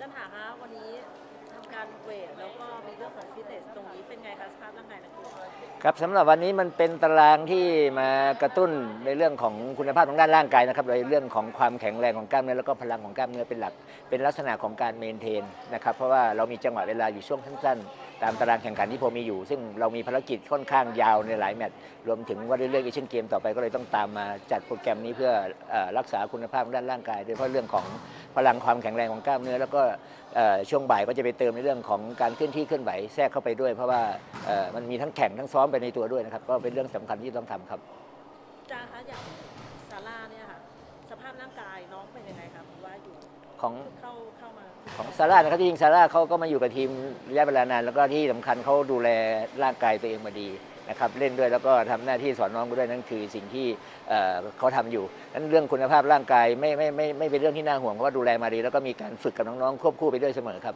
จันหาคะวันนี้ทำการเวทแล้วก็มีเรื่องของฟิตเนสตรงนี้เป็นไงคะสภาพร่างกายนักกีฬาครับสำหรับวันนี้มันเป็นตารางที่มากระตุ้นในเรื่องของคุณภาพของด้านร่างกายนะครับโดยเรื่องของความแข็งแรงของกล้ามเนื้อแล้วก็พลังของกล้ามเนื้อเป็นหลัก เป็นลักษณะของการเมนเทนนะครับเพราะว่าเรามีจังหวะเวลาอยู่ช่วงสั้นๆ ตามตารางแข่งขันที่ผมมีอยู่ ซึ่งเรามีภารกิจค่อนข้างยาวในหลายแมตช์รวมถึงว่าด้วยเรื่องเอเชียนเกมต่อไปก็เลยต้องตามมาจัดโปรแกรมนี้เพื่อเอ่อรักษาคุณภาพทางด้านร่างกาย โดยเฉพาะเรื่องของพลังความแข็งแรงของกล้ามเนื้อ แล้วก็เอ่อช่วงบ่ายก็จะไปเติมในเรื่องของการเคลื่อนที่เคลื่อนไหวแทรกเข้าไปด้วย เพราะว่าเอ่อมันมีทั้งแข่งทั้งซ้อมไปในตัวด้วยนะครับก็เป็นเรื่องสำคัญที่ต้องทำครับจาคะอย่างซาร่าเนี่ยค่ะสภาพร่างกายน้องเป็นยังไงครับว่าอยู่ของเของซาร่านะครับจริงซาร่าเขาก็มาอยู่กับทีมระยะเวลานาน แล้วก็ที่สำคัญเขาดูแลร่างกายตัวเองมาดีนะครับเล่นด้วยแล้วก็ทำหน้าที่สอนน้องไปด้วยนั่นคือสิ่งที่เเขาทำอยู่นั้นเรื่องคุณภาพร่างกายไม่ไม่ไม่ไม่เป็นเรื่องที่น่าห่วงเพราะว่าดูแลมาดี แล้วก็มีการฝึกกับน้องๆควบคู่ไปด้วยเสมอครับ